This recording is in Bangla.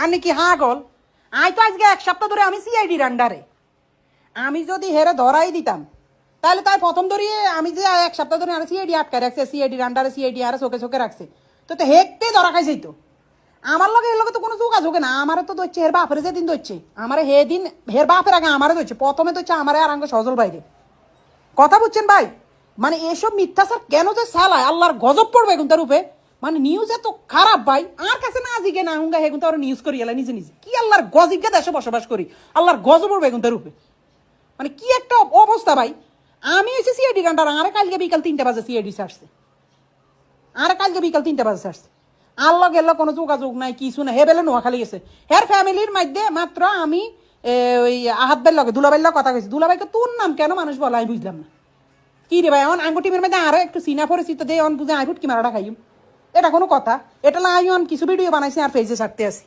আর নাকি হাগল? আই তো আজকে এক সপ্তাহ ধরে আমি সিআইডির আন্ডারে আমি যদি হেরে ধরাই দিতাম, তাহলে তাই প্রথম ধরিয়ে আমি যে এক সপ্তাহ ধরে আর সিআইডি আটকে রাখছে সিআইডির আন্ডারে সিআইডি আর চোখে চোখে রাখছে তো তো হেকতে ধরা খাইছে তো। আমার লগে এর লগে তো কোনো যোগাযোগ না, আমারে তো ধরছে, হের বাপের যেদিন ধরছে, আমার হে দিন হের বাপের আগে আমারে ধরছে, প্রথমে ধরছে আমারে আর আঙ্গ সজল বাইরে কথা বুঝছেন ভাই? মানে এসব মিথ্যাচার কেন যে সালায় আল্লাহর গজব পড়বে এখন তার উপরে। মানে নিউজ এত খারাপ ভাই, আর কাছে না জিগে না হুঙ্গা হেগুন তার নিউজ করি, এলা নিজে নিজে। কি আল্লাহর গজিজ্ঞা দেশে বসবাস করি? আল্লাহর গজব এখন তার উপরে মানে কি একটা অবস্থা ভাই। আমি এসে সিআইডি গান্ডার আরে কালকে বিকাল তিনটা বাজে সিআইডি আসছে। আর কালকে বিকাল তিনটা বাজে আসছে। আল্লাহ গেল কোনো যোগাযোগ নাই, কিছু নাই। হে বেলে নোয়াখালী গেছে। হের ফ্যামিলির মধ্যে মাত্র আমি ওই আহাত বেল লগে দুলাবাইর লগে কথা কইছি। দুলাবাইকে তোর নাম কেন মানুষ বলে? আমি বুঝলাম না। কি রে ভাই এখন আঙ্গু টিমের মধ্যে আরও একটু সিনা পরিচিত দে, অন বুঝে আই ফুট কি মারাটা খাইম এটা কোনো কথা। এটা লাই অন কিছু ভিডিও বানাইছি আর ফেসে ছাড়তে আসি।